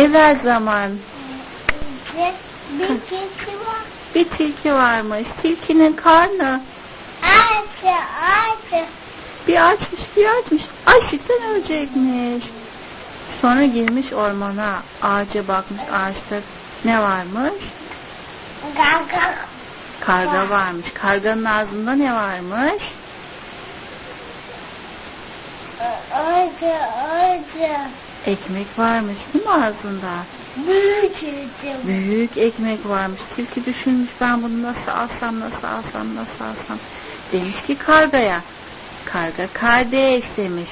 Evvel zaman bir keçi var. bir tilki varmış. Tilkinin karnı Ağaçı, ağaçı. bir açmış bir açmış. Açlıktan ölecekmiş. Sonra girmiş ormana. Ağaca bakmış ağaçta ne varmış? Gaga. Karga varmış. Karganın ağzında ne varmış? Ağaçı, ağaçı. Ekmek varmış değil mi ağzında? Büyük keçi. Büyük ekmek varmış. Tilki düşünmüş ben bunu nasıl alsam nasıl alsam nasıl alsam. Demiş ki kargaya. Karga kardeş demiş.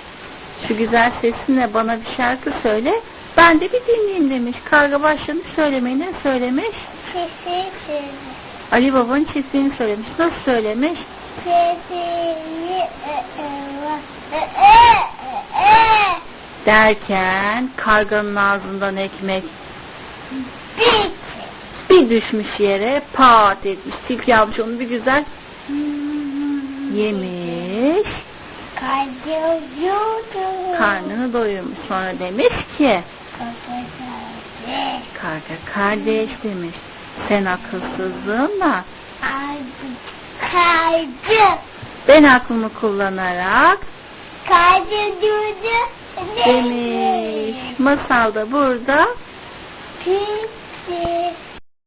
Şu güzel sesinle bana bir şarkı söyle. Ben de bir dinleyeyim demiş. Karga başlamış söylemeye ne söylemiş? Sesi, sesi. Ali Baba'nın çiftliğini söylemiş. Nasıl söylemiş? Sesini, Derken karganın ağzından ekmek bir düşmüş yere pat etmiş. Tilki almış onu bir güzel yemiş. Karnını doyurmuş. Sonra demiş ki karga kardeş demiş. Sen akılsızlığınla Kaydı. ben aklımı kullanarak Kaydı yudu. Demiş. Masal da burada.